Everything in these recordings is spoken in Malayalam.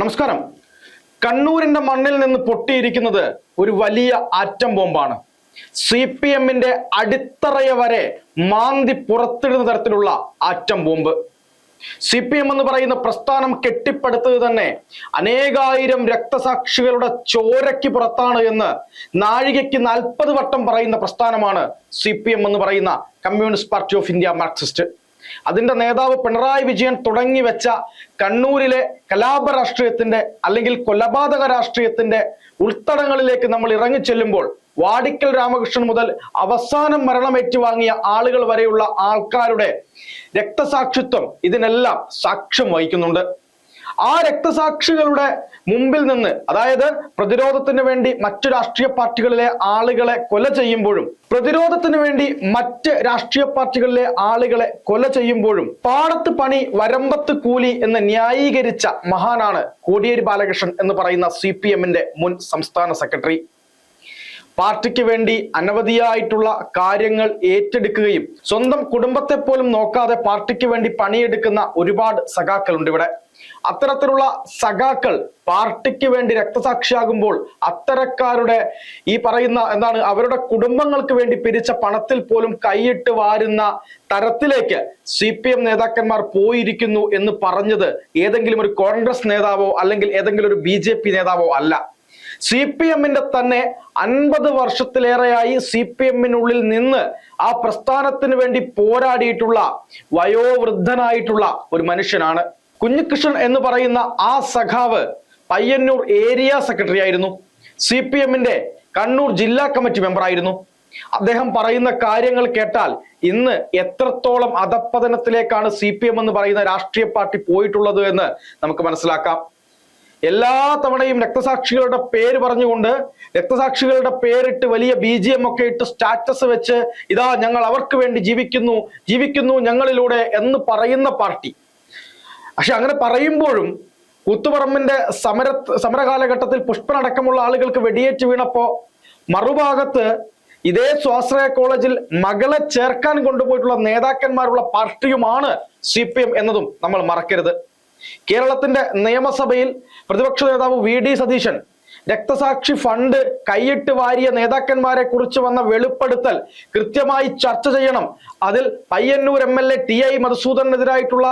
നമസ്കാരം. കണ്ണൂരിന്റെ മണ്ണിൽ നിന്ന് പൊട്ടിയിരിക്കുന്നത് ഒരു വലിയ ആറ്റം ബോംബാണ്. സി പി എമ്മിന്റെ അടിത്തറയ വരെ മാന്തി പുറത്തിടുന്ന തരത്തിലുള്ള atom bomb. C P M എന്ന് പറയുന്ന പ്രസ്ഥാനം കെട്ടിപ്പടുത്തത് തന്നെ അനേകായിരം രക്തസാക്ഷികളുടെ ചോരയ്ക്ക് പുറത്താണ് എന്ന് നാഴികയ്ക്ക് നാൽപ്പത് വട്ടം പറയുന്ന പ്രസ്ഥാനമാണ് സി പി എം എന്ന് പറയുന്ന communist party of India Marxist. അതിന്റെ നേതാവ് പിണറായി വിജയൻ തുടങ്ങി വെച്ച കണ്ണൂരിലെ കലാപ രാഷ്ട്രീയത്തിന്റെ അല്ലെങ്കിൽ കൊലപാതക രാഷ്ട്രീയത്തിന്റെ ഉൾത്തടങ്ങളിലേക്ക് നമ്മൾ ഇറങ്ങി ചെല്ലുമ്പോൾ വാടിക്കൽ രാമകൃഷ്ണൻ മുതൽ അവസാനം മരണമേറ്റുവാങ്ങിയ ആളുകൾ വരെയുള്ള ആൾക്കാരുടെ രക്തസാക്ഷിത്വം ഇതിനെല്ലാം സാക്ഷ്യം വഹിക്കുന്നുണ്ട്. ആ രക്തസാക്ഷികളുടെ മുമ്പിൽ നിന്ന് അതായത് പ്രതിരോധത്തിന് വേണ്ടി മറ്റു രാഷ്ട്രീയ പാർട്ടികളിലെ ആളുകളെ കൊല ചെയ്യുമ്പോഴും പ്രതിരോധത്തിന് വേണ്ടി മറ്റ് രാഷ്ട്രീയ പാർട്ടികളിലെ ആളുകളെ കൊല ചെയ്യുമ്പോഴും പാടത്ത് പണി വരമ്പത്ത് കൂലി എന്ന് ന്യായീകരിച്ച മഹാനാണ് കോടിയേരി ബാലകൃഷ്ണൻ എന്ന് പറയുന്ന സി മുൻ സംസ്ഥാന സെക്രട്ടറി. പാർട്ടിക്ക് വേണ്ടി അനവധിയായിട്ടുള്ള കാര്യങ്ങൾ ഏറ്റെടുക്കുകയും സ്വന്തം കുടുംബത്തെ പോലും നോക്കാതെ പാർട്ടിക്ക് വേണ്ടി പണിയെടുക്കുന്ന ഒരുപാട് സഖാക്കളുണ്ട് ഇവിടെ. അത്തരത്തിലുള്ള സഖാക്കൾ പാർട്ടിക്ക് വേണ്ടി രക്തസാക്ഷിയാകുമ്പോൾ അത്തരക്കാരുടെ ഈ പറയുന്ന എന്താണ് അവരുടെ കുടുംബങ്ങൾക്ക് വേണ്ടി പിരിച്ച പണത്തിൽ പോലും കൈയിട്ട് വാരുന്ന തരത്തിലേക്ക് സി പി എം നേതാക്കന്മാർ പോയിരിക്കുന്നു എന്ന് പറഞ്ഞത് ഏതെങ്കിലും ഒരു കോൺഗ്രസ് നേതാവോ അല്ലെങ്കിൽ ഏതെങ്കിലും ഒരു ബി ജെ പി നേതാവോ അല്ല. സി പി എമ്മിന്റെ തന്നെ അൻപത് വർഷത്തിലേറെയായി സി പി എമ്മിനുള്ളിൽ നിന്ന് ആ പ്രസ്ഥാനത്തിന് വേണ്ടി പോരാടിയിട്ടുള്ള വയോവൃദ്ധനായിട്ടുള്ള ഒരു മനുഷ്യനാണ് കുഞ്ഞികൃഷ്ണൻ എന്ന് പറയുന്ന ആ സഖാവ് പയ്യന്നൂർ ഏരിയ സെക്രട്ടറി ആയിരുന്നു. സി പി എമ്മിന്റെ കണ്ണൂർ ജില്ലാ കമ്മിറ്റി മെമ്പർ ആയിരുന്നു. അദ്ദേഹം പറയുന്ന കാര്യങ്ങൾ കേട്ടാൽ ഇന്ന് എത്രത്തോളം അധപ്പതനത്തിലേക്കാണ് സി പി എം എന്ന് പറയുന്ന രാഷ്ട്രീയ പാർട്ടി പോയിട്ടുള്ളത് എന്ന് നമുക്ക് മനസ്സിലാക്കാം. എല്ലാ തവണയും രക്തസാക്ഷികളുടെ പേര് പറഞ്ഞുകൊണ്ട് രക്തസാക്ഷികളുടെ പേരിട്ട് വലിയ ബി ജി എം ഒക്കെ ഇട്ട് സ്റ്റാറ്റസ് വെച്ച് ഇതാ ഞങ്ങൾ അവർക്ക് വേണ്ടി ജീവിക്കുന്നു ജീവിക്കുന്നു ഞങ്ങളിലൂടെ എന്ന് പറയുന്ന പാർട്ടി പക്ഷെ അങ്ങനെ പറയുമ്പോഴും കൂത്തുപറമ്പിന്റെ സമര സമരകാലഘട്ടത്തിൽ പുഷ്പനടക്കമുള്ള ആളുകൾക്ക് വെടിയേറ്റ് വീണപ്പോ മറുഭാഗത്ത് ഇതേ സ്വാശ്രയ കോളേജിൽ മകളെ ചേർക്കാൻ കൊണ്ടുപോയിട്ടുള്ള നേതാക്കന്മാരുള്ള പാർട്ടിയുമാണ് സി പി എം എന്നതും നമ്മൾ മറക്കരുത്. കേരളത്തിന്റെ നിയമസഭയിൽ പ്രതിപക്ഷ നേതാവ് വി ഡി സതീശൻ രക്തസാക്ഷി ഫണ്ട് കൈയിട്ട് വാരിയ നേതാക്കന്മാരെ കുറിച്ച് വന്ന വെളിപ്പെടുത്തൽ കൃത്യമായി ചർച്ച ചെയ്യണം. അതിൽ Payyanur M L A T I മധുസൂദനെതിരായിട്ടുള്ള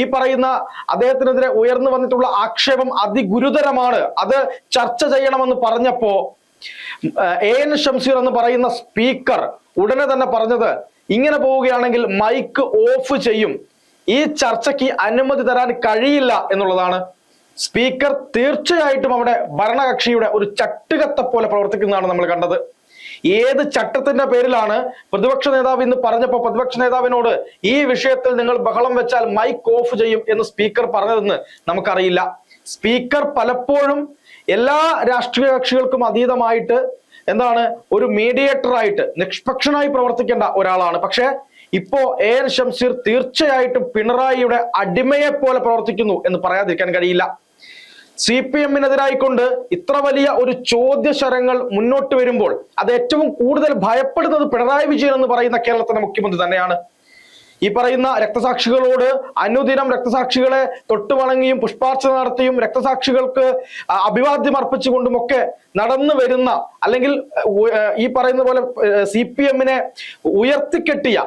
ഈ പറയുന്ന അദ്ദേഹത്തിനെതിരെ ഉയർന്നു വന്നിട്ടുള്ള ആക്ഷേപം അതിഗുരുതരമാണ്. അത് ചർച്ച ചെയ്യണമെന്ന് പറഞ്ഞപ്പോ എ എൻ ഷംസീർ എന്ന് പറയുന്ന സ്പീക്കർ ഉടനെ തന്നെ പറഞ്ഞത് ഇങ്ങനെ പോവുകയാണെങ്കിൽ മൈക്ക് ഓഫ് ചെയ്യും. ഈ ചർച്ചയ്ക്ക് അനുമതി തരാൻ കഴിയില്ല എന്നുള്ളതാണ് സ്പീക്കർ തീർച്ചയായിട്ടും അവിടെ ഭരണകക്ഷിയുടെ ഒരു ചട്ടുകത്തെ പോലെ പ്രവർത്തിക്കുന്നതാണ് നമ്മൾ കണ്ടത്. ഏത് ചട്ടത്തിന്റെ പേരിലാണ് പ്രതിപക്ഷ നേതാവ് ഇന്ന് പറഞ്ഞപ്പോ പ്രതിപക്ഷ നേതാവിനോട് ഈ വിഷയത്തിൽ നിങ്ങൾ ബഹളം വെച്ചാൽ മൈക്ക് ഓഫ് ചെയ്യും എന്ന് സ്പീക്കർ പറഞ്ഞതെന്ന് നമുക്കറിയില്ല. സ്പീക്കർ പലപ്പോഴും എല്ലാ രാഷ്ട്രീയ കക്ഷികൾക്കും അതീതമായിട്ട് എന്താണ് ഒരു മീഡിയേറ്ററായിട്ട് നിഷ്പക്ഷനായി പ്രവർത്തിക്കേണ്ട ഒരാളാണ്. പക്ഷേ ഇപ്പോ എ എൻ ഷംസീർ തീർച്ചയായിട്ടും പിണറായിയുടെ അടിമയെ പോലെ പ്രവർത്തിക്കുന്നു എന്ന് പറയാതിരിക്കാൻ കഴിയില്ല. സി പി എമ്മിനെതിരായിക്കൊണ്ട് ഇത്ര വലിയ ഒരു ചോദ്യശരങ്ങൾ മുന്നോട്ട് വരുമ്പോൾ അത് ഏറ്റവും കൂടുതൽ ഭയപ്പെടുന്നത് പിണറായി വിജയൻ എന്ന് പറയുന്ന കേരളത്തിലെ മുഖ്യമന്ത്രി തന്നെയാണ്. ഈ പറയുന്ന രക്തസാക്ഷികളോട് അനുദിനം രക്തസാക്ഷികളെ തൊട്ടുവണങ്ങിയും പുഷ്പാർച്ച നടത്തിയും രക്തസാക്ഷികൾക്ക് അഭിവാദ്യം അർപ്പിച്ചുകൊണ്ടും ഒക്കെ നടന്നു വരുന്ന അല്ലെങ്കിൽ ഈ പറയുന്ന പോലെ സി പി എമ്മിനെ ഉയർത്തിക്കെട്ടിയ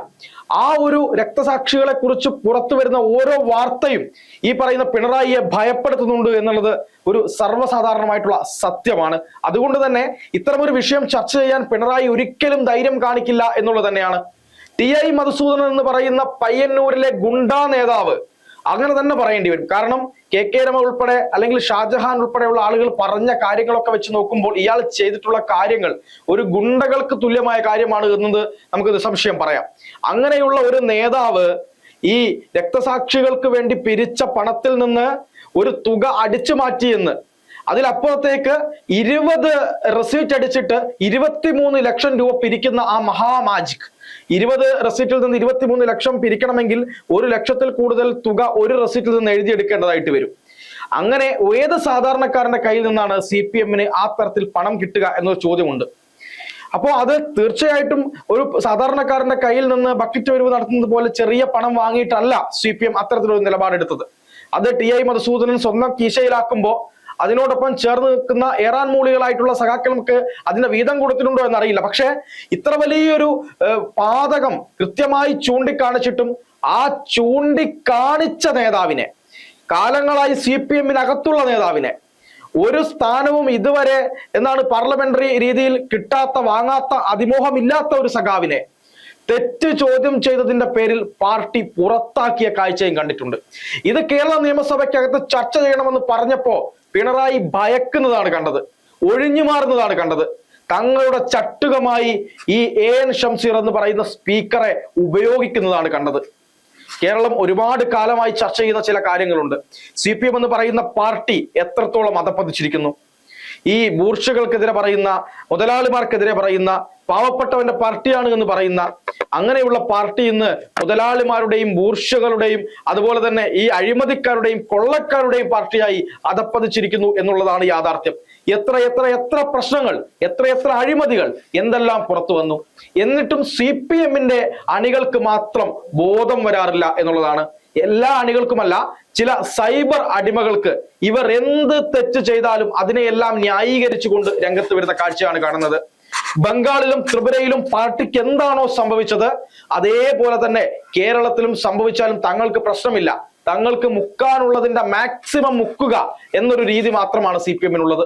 ആ ഒരു രക്തസാക്ഷികളെ കുറിച്ച് പുറത്തു വരുന്ന ഓരോ വാർത്തയും ഈ പറയുന്ന പിണറായിയെ ഭയപ്പെടുത്തുന്നുണ്ട് എന്നുള്ളത് ഒരു സർവസാധാരണമായിട്ടുള്ള സത്യമാണ്. അതുകൊണ്ട് തന്നെ ഇത്തരമൊരു വിഷയം ചർച്ച ചെയ്യാൻ പിണറായി ഒരിക്കലും ധൈര്യം കാണിക്കില്ല എന്നുള്ളത് തന്നെയാണ് ടി ഐ മധുസൂദനൻ എന്ന് പറയുന്ന പയ്യന്നൂരിലെ ഗുണ്ടാ നേതാവ്. അങ്ങനെ തന്നെ പറയേണ്ടി വരും. കാരണം കെ കെ രമ ഉൾപ്പെടെ അല്ലെങ്കിൽ ഷാജഹാൻ ഉൾപ്പെടെയുള്ള ആളുകൾ പറഞ്ഞ കാര്യങ്ങളൊക്കെ വെച്ച് നോക്കുമ്പോൾ ഇയാൾ ചെയ്തിട്ടുള്ള കാര്യങ്ങൾ ഒരു ഗുണ്ടകൾക്ക് തുല്യമായ കാര്യമാണ് എന്നത് നമുക്ക് നിസ്സംശയം പറയാം. അങ്ങനെയുള്ള ഒരു നേതാവ് ഈ രക്തസാക്ഷികൾക്ക് വേണ്ടി പിരിച്ച പണത്തിൽ നിന്ന് ഒരു തുക അടിച്ചു മാറ്റിയെന്ന് അതിലപ്പുറത്തേക്ക് ഇരുപത് റെസീറ്റ് അടിച്ചിട്ട് ഇരുപത്തിമൂന്ന് ലക്ഷം രൂപ പിരിക്കുന്ന ആ മഹാമാജിക്. ഇരുപത് റെസീറ്റിൽ നിന്ന് ഇരുപത്തിമൂന്ന് ലക്ഷം പിരിക്കണമെങ്കിൽ ഒരു ലക്ഷത്തിൽ കൂടുതൽ തുക ഒരു റെസീറ്റിൽ നിന്ന് എഴുതിയെടുക്കേണ്ടതായിട്ട് വരും. അങ്ങനെ ഏത് സാധാരണക്കാരന്റെ കയ്യിൽ നിന്നാണ് സി പി എമ്മിന് ആ തരത്തിൽ പണം കിട്ടുക എന്നൊരു ചോദ്യമുണ്ട്. അപ്പോൾ അത് തീർച്ചയായിട്ടും ഒരു സാധാരണക്കാരന്റെ കയ്യിൽ നിന്ന് ബക്കറ്റ് വരുവ് നടത്തുന്നത് പോലെ ചെറിയ പണം വാങ്ങിയിട്ടല്ല സി പി എം അത്തരത്തിലൊരു നിലപാടെടുത്തത്. അത് ടി ഐ മധുസൂദനൻ സ്വന്തം കീശയിലാക്കുമ്പോൾ അതിനോടൊപ്പം ചേർന്ന് നിൽക്കുന്ന ഏറാൻ മൂളികളായിട്ടുള്ള സഖാക്കൾക്ക് അതിന്റെ വീതം കൊടുത്തിട്ടുണ്ടോ എന്നറിയില്ല. പക്ഷെ ഇത്ര വലിയൊരു പാതകം കൃത്യമായി ചൂണ്ടിക്കാണിച്ചിട്ടും ആ ചൂണ്ടിക്കാണിച്ച നേതാവിനെ കാലങ്ങളായി സി പി എമ്മിനകത്തുള്ള നേതാവിനെ ഒരു സ്ഥാനവും ഇതുവരെ എന്നാണ് പാർലമെന്ററി രീതിയിൽ കിട്ടാത്ത വാങ്ങാത്ത അതിമോഹമില്ലാത്ത ഒരു സഖാവിനെ തെറ്റ് ചോദ്യം ചെയ്തതിന്റെ പേരിൽ പാർട്ടി പുറത്താക്കിയ കാഴ്ചയും കണ്ടിട്ടുണ്ട്. ഇത് കേരള നിയമസഭയ്ക്കകത്ത് ചർച്ച ചെയ്യണമെന്ന് പറഞ്ഞപ്പോ പിണറായി ഭയക്കുന്നതാണ് കണ്ടത് ഒഴിഞ്ഞു മാറുന്നതാണ് കണ്ടത്. തങ്ങളുടെ ചട്ടുകമായി ഈ എ എൻ ഷംസീർ എന്ന് പറയുന്ന സ്പീക്കറെ ഉപയോഗിക്കുന്നതാണ് കണ്ടത്. കേരളം ഒരുപാട് കാലമായി ചർച്ച ചെയ്യുന്ന ചില കാര്യങ്ങളുണ്ട്. സി പി എം എന്ന് പറയുന്ന പാർട്ടി എത്രത്തോളം അധപ്പതിച്ചിരിക്കുന്നു ഈ ബൂർഷകൾക്കെതിരെ പറയുന്ന മുതലാളിമാർക്കെതിരെ പറയുന്ന പാവപ്പെട്ടവന്റെ പാർട്ടിയാണ് എന്ന് പറയുന്ന അങ്ങനെയുള്ള പാർട്ടി ഇന്ന് മുതലാളിമാരുടെയും ബൂർഷകളുടെയും അതുപോലെ തന്നെ ഈ അഴിമതിക്കാരുടെയും കൊള്ളക്കാരുടെയും പാർട്ടിയായി അതപ്പതിച്ചിരിക്കുന്നു എന്നുള്ളതാണ് യാഥാർത്ഥ്യം. എത്ര എത്ര എത്ര പ്രശ്നങ്ങൾ എത്ര എത്ര അഴിമതികൾ എന്തെല്ലാം പുറത്തു വന്നു. എന്നിട്ടും സി പി എമ്മിന്റെ അണികൾക്ക് മാത്രം ബോധം വരാറില്ല എന്നുള്ളതാണ് എല്ലാ അണികൾക്കുമല്ല ചില സൈബർ അടിമകൾക്ക് ഇവർ എന്ത് തെറ്റ് ചെയ്താലും അതിനെയെല്ലാം ന്യായീകരിച്ചുകൊണ്ട് രംഗത്ത് വരുന്ന കാഴ്ചയാണ് കാണുന്നത്. ബംഗാളിലും ത്രിപുരയിലും പാർട്ടിക്ക് എന്താണോ സംഭവിച്ചത് അതേപോലെ തന്നെ കേരളത്തിലും സംഭവിച്ചാലും തങ്ങൾക്ക് പ്രശ്നമില്ല. തങ്ങൾക്ക് മുക്കാനുള്ളതിന്റെ മാക്സിമം മുക്കുക എന്നൊരു രീതി മാത്രമാണ് സി പി എമ്മിനുള്ളത്.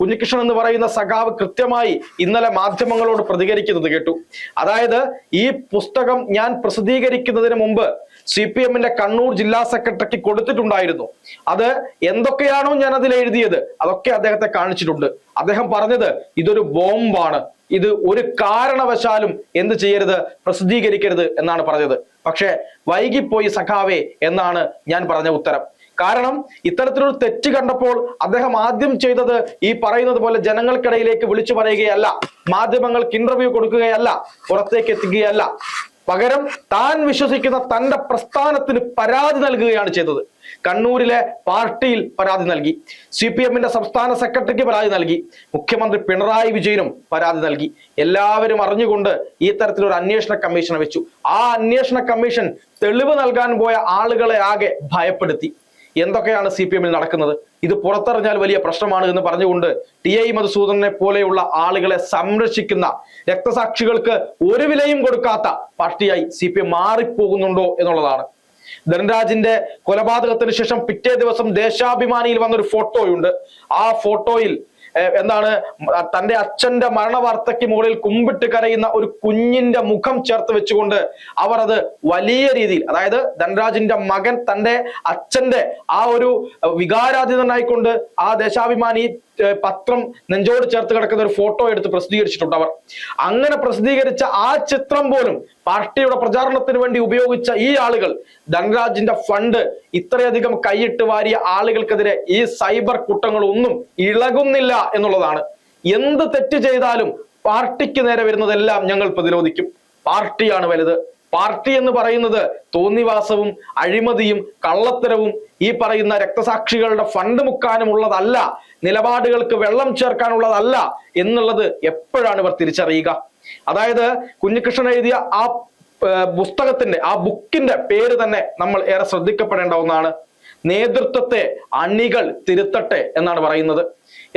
കുഞ്ഞികൃഷ്ണൻ എന്ന് പറയുന്ന സഖാവ് കൃത്യമായി ഇന്നലെ മാധ്യമങ്ങളോട് പ്രതികരിക്കുന്നത് കേട്ടു. അതായത് ഈ പുസ്തകം ഞാൻ പ്രസിദ്ധീകരിക്കുന്നതിന് മുമ്പ് സി പി എമ്മിന്റെ കണ്ണൂർ ജില്ലാ സെക്രട്ടറിക്ക് കൊടുത്തിട്ടുണ്ടായിരുന്നു. അത് എന്തൊക്കെയാണോ ഞാൻ അതിൽ എഴുതിയത് അതൊക്കെ അദ്ദേഹത്തെ കാണിച്ചിട്ടുണ്ട്. അദ്ദേഹം പറഞ്ഞത് ഇതൊരു ബോംബാണ്. ഇത് ഒരു കാരണവശാലും എന്ത് ചെയ്യരുത് പ്രസിദ്ധീകരിക്കരുത് എന്നാണ് പറഞ്ഞത്. പക്ഷേ വൈകിപ്പോയി സഖാവേ എന്നാണ് ഞാൻ പറഞ്ഞ ഉത്തരം. കാരണം ഇത്തരത്തിലൊരു തെറ്റ് കണ്ടപ്പോൾ അദ്ദേഹം ആദ്യം ചെയ്തത് ഈ പറയുന്നത് പോലെ ജനങ്ങൾക്കിടയിലേക്ക് വിളിച്ചു പറയുകയല്ല മാധ്യമങ്ങൾക്ക് ഇന്റർവ്യൂ കൊടുക്കുകയല്ല പുറത്തേക്ക് എത്തിക്കുകയല്ല പകരം താൻ വിശ്വസിക്കുന്ന തന്റെ പ്രസ്ഥാനത്തിന് പരാതി നൽകുകയാണ് ചെയ്തത്. കണ്ണൂരിലെ പാർട്ടിയിൽ പരാതി നൽകി. സി പി എമ്മിന്റെ സംസ്ഥാന സെക്രട്ടറിക്ക് പരാതി നൽകി. മുഖ്യമന്ത്രി പിണറായി വിജയനും പരാതി നൽകി. എല്ലാവരും അറിഞ്ഞുകൊണ്ട് ഈ തരത്തിലൊരു അന്വേഷണ കമ്മീഷനെ വെച്ചു. ആ അന്വേഷണ കമ്മീഷൻ തെളിവ് നൽകാൻ പോയ ആളുകളെ ആകെ ഭയപ്പെടുത്തി. എന്തൊക്കെയാണ് സി പി എമ്മിൽ നടക്കുന്നത്? ഇത് പുറത്തറിഞ്ഞാൽ വലിയ പ്രശ്നമാണ് എന്ന് പറഞ്ഞുകൊണ്ട് ടി ഐ മധുസൂദനെ പോലെയുള്ള ആളുകളെ സംരക്ഷിക്കുന്ന രക്തസാക്ഷികൾക്ക് ഒരു വിലയും കൊടുക്കാത്ത പാർട്ടിയായി സി പി എം മാറിപ്പോകുന്നുണ്ടോ എന്നുള്ളതാണ്. ധനരാജിന്റെ കൊലപാതകത്തിന് ശേഷം പിറ്റേ ദിവസം ദേശാഭിമാനിയിൽ വന്നൊരു ഫോട്ടോയുണ്ട്. ആ ഫോട്ടോയിൽ എന്താണ് തന്റെ അച്ഛന്റെ മരണവാർത്തയ്ക്ക് മുകളിൽ കുമ്പിട്ട് കരയുന്ന ഒരു കുഞ്ഞിന്റെ മുഖം ചേർത്ത് വെച്ചുകൊണ്ട് അവർ അത് വലിയ രീതിയിൽ അതായത് ധനരാജിന്റെ മകൻ തന്റെ അച്ഛന്റെ ആ ഒരു വികാരാധിതനായിക്കൊണ്ട് ആ ദേശാഭിമാനി പത്രം നെഞ്ചോട് ചേർത്ത് കിടക്കുന്ന ഒരു ഫോട്ടോ എടുത്ത് പ്രസിദ്ധീകരിച്ചിട്ടുണ്ട് അവർ. അങ്ങനെ പ്രസിദ്ധീകരിച്ച ആ ചിത്രം പോലും പാർട്ടിയുടെ പ്രചാരണത്തിന് വേണ്ടി ഉപയോഗിച്ച ഈ ആളുകൾ ധനരാജിന്റെ ഫണ്ട് ഇത്രയധികം കൈയിട്ട് വാരിയ ആളുകൾക്കെതിരെ ഈ സൈബർ കുറ്റങ്ങളൊന്നും ഇളകുന്നില്ല എന്നുള്ളതാണ്. എന്ത് തെറ്റ് ചെയ്താലും പാർട്ടിക്ക് നേരെ വരുന്നതെല്ലാം ഞങ്ങൾ പ്രതിരോധിക്കും. പാർട്ടിയാണ് വലുത്. പാർട്ടി എന്ന് പറയുന്നത് തോന്നിവാസവും അഴിമതിയും കള്ളത്തരവും ഈ പറയുന്ന രക്തസാക്ഷികളുടെ ഫണ്ട് മുക്കാനും ഉള്ളതല്ല നിലപാടുകൾക്ക് വെള്ളം ചേർക്കാനുള്ളതല്ല എന്നുള്ളത് എപ്പോഴാണ് ഇവർ തിരിച്ചറിയുക? അതായത് കുഞ്ഞികൃഷ്ണൻ എഴുതിയ ആ പുസ്തകത്തിന്റെ ആ ബുക്കിന്റെ പേര് തന്നെ നമ്മൾ ഏറെ ശ്രദ്ധിക്കപ്പെടേണ്ട ഒന്നാണ്. നേതൃത്വത്തെ അണികൾ തിരുത്തട്ടെ എന്നാണ് പറയുന്നത്.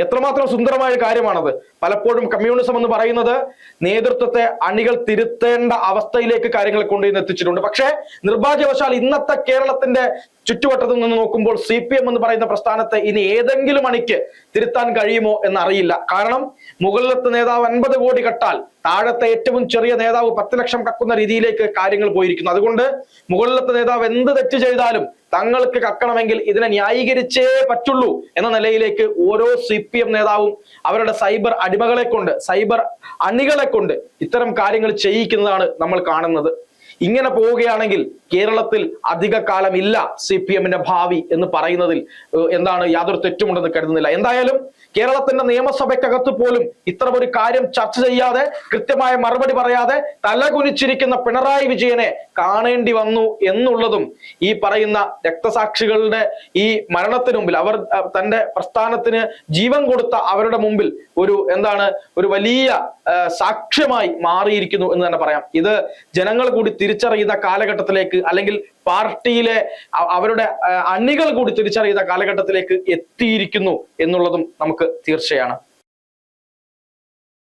എത്രമാത്രം സുന്ദരമായ കാര്യമാണത്. പലപ്പോഴും കമ്മ്യൂണിസം എന്ന് പറയുന്നത് നേതൃത്വത്തെ അണികൾ തിരുത്തേണ്ട അവസ്ഥയിലേക്ക് കാര്യങ്ങൾ കൊണ്ടുവന്ന് എത്തിച്ചിട്ടുണ്ട്. പക്ഷേ നിർഭാഗ്യവശാൽ ഇന്നത്തെ കേരളത്തിന്റെ ചുറ്റുവട്ടത്തിൽ നിന്ന് നോക്കുമ്പോൾ സി പി എം എന്ന് പറയുന്ന പ്രസ്ഥാനത്തെ ഇനി ഏതെങ്കിലും അണിക്ക് തിരുത്താൻ കഴിയുമോ എന്നറിയില്ല. കാരണം മുകളിലത്തെ നേതാവ് അൻപത് കോടി കട്ടാൽ താഴത്തെ ഏറ്റവും ചെറിയ നേതാവ് പത്ത് ലക്ഷം കക്കുന്ന രീതിയിലേക്ക് കാര്യങ്ങൾ പോയിരിക്കുന്നു. അതുകൊണ്ട് മുകളിലത്തെ നേതാവ് എന്ത് തെറ്റ് ചെയ്താലും തങ്ങൾക്ക് കക്കണമെങ്കിൽ ഇതിനെ ന്യായീകരിച്ചേ പറ്റുള്ളൂ എന്ന നിലയിലേക്ക് ഓരോ സി പി എം നേതാവും അവരുടെ സൈബർ അടിമകളെ കൊണ്ട് സൈബർ അണികളെ കൊണ്ട് ഇത്തരം കാര്യങ്ങൾ ചെയ്യിക്കുന്നതാണ് നമ്മൾ കാണുന്നത്. ഇങ്ങനെ പോവുകയാണെങ്കിൽ കേരളത്തിൽ അധിക കാലം ഇല്ല സി പി എമ്മിന്റെ ഭാവി എന്ന് പറയുന്നതിൽ എന്താണ് യാതൊരു തെറ്റുമുണ്ടെന്ന് കരുതുന്നില്ല. എന്തായാലും കേരളത്തിന്റെ നിയമസഭയ്ക്കകത്ത് പോലും ഇത്തരം ഒരു കാര്യം ചർച്ച ചെയ്യാതെ കൃത്യമായ മറുപടി പറയാതെ തലകുനിച്ചിരിക്കുന്ന പിണറായി വിജയനെ കാണേണ്ടി വന്നു എന്നുള്ളതും ഈ പറയുന്ന രക്തസാക്ഷികളുടെ ഈ മരണത്തിന് മുമ്പിൽ അവർ തന്റെ പ്രസ്ഥാനത്തിന് ജീവൻ കൊടുത്ത അവരുടെ മുമ്പിൽ ഒരു എന്താണ് ഒരു വലിയ സാക്ഷ്യമായി മാറിയിരിക്കുന്നു എന്ന് തന്നെ പറയാം. ഇത് ജനങ്ങൾ കൂടി തിരിച്ചറിയുന്ന കാലഘട്ടത്തിലേക്ക് അല്ലെങ്കിൽ പാർട്ടിയിലെ അവരുടെ അണികൾ കൂടി തിരിച്ചറിയുന്ന കാലഘട്ടത്തിലേക്ക് എത്തിയിരിക്കുന്നു എന്നുള്ളതും നമുക്ക് തീർച്ചയാണ്.